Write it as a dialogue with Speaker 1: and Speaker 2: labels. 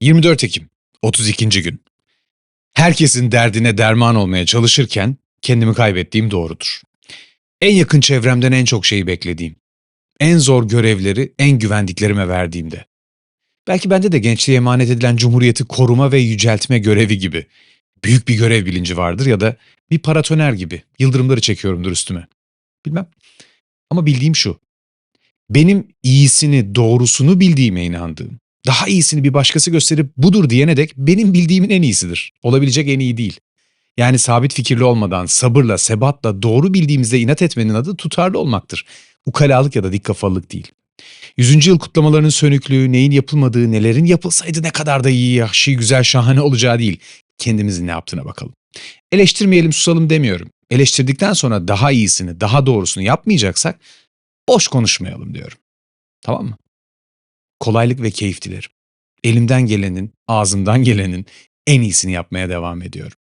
Speaker 1: ...24 Ekim, 32. gün. Herkesin derdine derman olmaya çalışırken kendimi kaybettiğim doğrudur. En yakın çevremden en çok şeyi beklediğim. En zor görevleri en güvendiklerime verdiğimde. Belki bende de gençliğe emanet edilen cumhuriyeti koruma ve yüceltme görevi gibi. Büyük bir görev bilinci vardır ya da bir paratoner gibi yıldırımları çekiyorumdur üstüme. Bilmem. Ama bildiğim şu. Benim iyisini, doğrusunu bildiğime inandığım, daha iyisini bir başkası gösterip budur diyene dek benim bildiğimin en iyisidir. Olabilecek en iyi değil. Yani sabit fikirli olmadan, sabırla, sebatla doğru bildiğimizde inat etmenin adı tutarlı olmaktır. Ukalalık ya da dik kafalılık değil. 100. yıl kutlamalarının sönüklüğü, neyin yapılmadığı, nelerin yapılsaydı ne kadar da iyi, yaşlı, güzel, şahane olacağı değil. Kendimizin ne yaptığına bakalım. Eleştirmeyelim, susalım demiyorum. Eleştirdikten sonra daha iyisini, daha doğrusunu yapmayacaksak boş konuşmayalım diyorum. Tamam mı? Kolaylık ve keyif dilerim. Elimden gelenin, ağzımdan gelenin en iyisini yapmaya devam ediyorum.